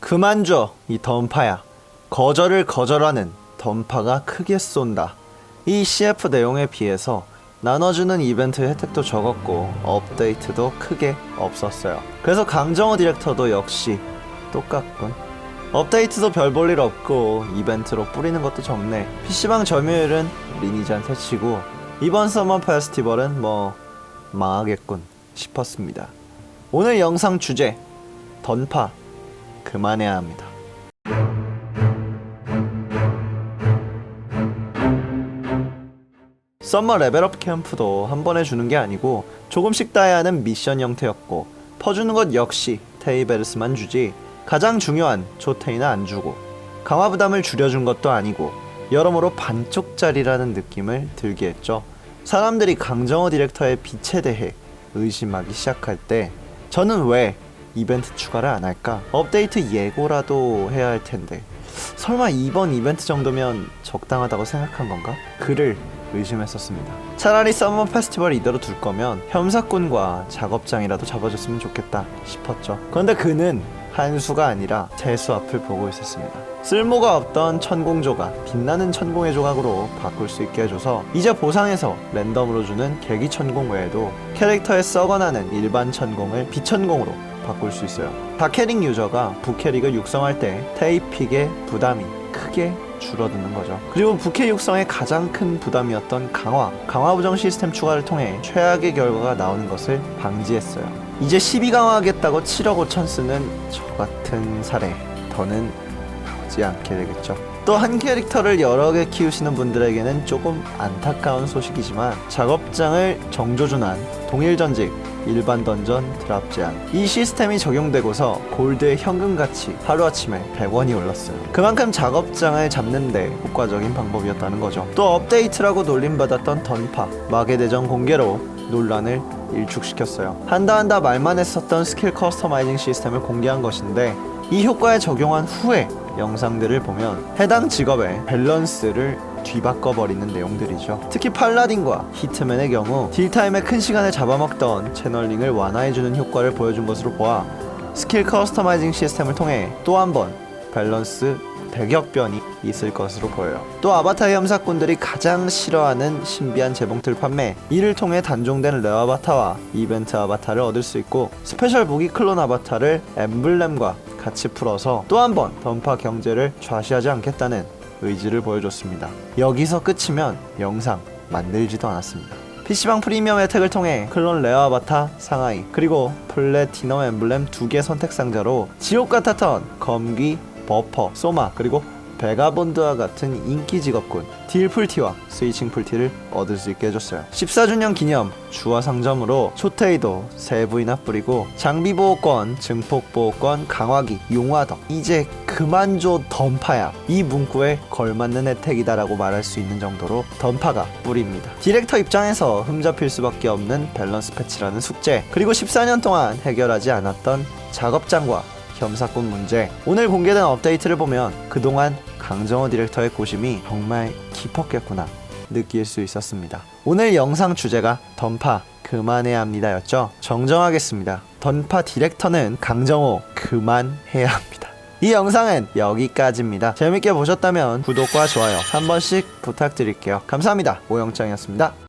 그만 줘, 이 던파야. 거절을 거절하는 던파가 크게 쏜다. 이 CF 내용에 비해서 나눠주는 이벤트 혜택도 적었고 업데이트도 크게 없었어요. 그래서 강정호 디렉터도 역시 똑같군. 업데이트도 별 볼 일 없고 이벤트로 뿌리는 것도 적네. PC방 점유율은 리니지한테 치고 이번 서머 페스티벌은 뭐 망하겠군 싶었습니다. 오늘 영상 주제 던파 그만해야 합니다. 썸머 레벨업 캠프도 한 번에 주는 게 아니고 조금씩 따야 하는 미션 형태였고 퍼주는 것 역시 테이베르스만 주지 가장 중요한 조테이는 안 주고 강화 부담을 줄여준 것도 아니고 여러모로 반쪽짜리라는 느낌을 들게 했죠. 사람들이 강정호 디렉터의 빛에 대해 의심하기 시작할 때 저는 왜 이벤트 추가를 안 할까? 업데이트 예고라도 해야 할 텐데 설마 이번 이벤트 정도면 적당하다고 생각한 건가? 그를 의심했었습니다. 차라리 서머 페스티벌 이대로 둘 거면 협사꾼과 작업장이라도 잡아줬으면 좋겠다 싶었죠. 그런데 그는 한 수가 아니라 재수 앞을 보고 있었습니다. 쓸모가 없던 천공조가 빛나는 천공의 조각으로 바꿀 수 있게 해줘서 이제 보상에서 랜덤으로 주는 계기 천공 외에도 캐릭터에 썩어나는 일반 천공을 비천공으로 바꿀 수 있어요. 다캐릭 유저가 부캐릭을 육성할 때 테이픽의 부담이 크게 줄어드는 거죠. 그리고 부캐 육성의 가장 큰 부담이었던 강화, 강화 부정 시스템 추가를 통해 최악의 결과가 나오는 것을 방지했어요. 이제 12강화 하겠다고 7억 5천 쓰는 저 같은 사례 더는 나오지 않게 되겠죠. 또 한 캐릭터를 여러 개 키우시는 분들에게는 조금 안타까운 소식이지만 작업장을 정조준한 동일 전직 일반 던전 드랍 제한. 이 시스템이 적용되고서 골드의 현금 가치 하루아침에 100원이 올랐어요. 그만큼 작업장을 잡는데 효과적인 방법이었다는 거죠. 또 업데이트라고 놀림받았던 던파 마계 대전 공개로 논란을 일축시켰어요. 한다 한다 말만 했었던 스킬 커스터마이징 시스템을 공개한 것인데 이 효과에 적용한 후에 영상들을 보면 해당 직업의 밸런스를 뒤바꿔버리는 내용들이죠. 특히 팔라딘과 히트맨의 경우 딜타임에 큰 시간을 잡아먹던 채널링을 완화해주는 효과를 보여준 것으로 보아 스킬 커스터마이징 시스템을 통해 또 한 번 밸런스 대격변이 있을 것으로 보여요. 또 아바타 염사꾼들이 가장 싫어하는 신비한 재봉틀 판매 이를 통해 단종된 레어 아바타와 이벤트 아바타를 얻을 수 있고 스페셜 무기 클론 아바타를 엠블렘과 같이 풀어서 또 한 번 던파 경제를 좌시하지 않겠다는 의지를 보여줬습니다. 여기서 끝이면 영상 만들지도 않았습니다. PC방 프리미엄 혜택을 통해 클론 레어 아바타 상하이 그리고 플래티넘 엠블렘 두 개 선택 상자로 지옥 같았던 검귀, 버퍼, 소마 그리고 베가본드와 같은 인기 직업군 딜 풀티와 스위칭 풀티를 얻을 수 있게 해줬어요. 14주년 기념 주화 상점으로 초테이도 세 부이나 뿌리고 장비 보호권, 증폭 보호권, 강화기, 용화덕 이제 그만 줘 던파야. 이 문구에 걸맞는 혜택이다라고 말할 수 있는 정도로 던파가 뿌립니다. 디렉터 입장에서 흠잡힐 수밖에 없는 밸런스 패치라는 숙제. 그리고 14년 동안 해결하지 않았던 작업장과 겸사꾼 문제. 오늘 공개된 업데이트를 보면 그동안 강정호 디렉터의 고심이 정말 깊었겠구나 느낄 수 있었습니다. 오늘 영상 주제가 던파 그만해야 합니다 였죠? 정정하겠습니다. 던파 디렉터는 강정호 그만해야 합니다. 이 영상은 여기까지입니다. 재밌게 보셨다면 구독과 좋아요 한 번씩 부탁드릴게요. 감사합니다. 오영짱이었습니다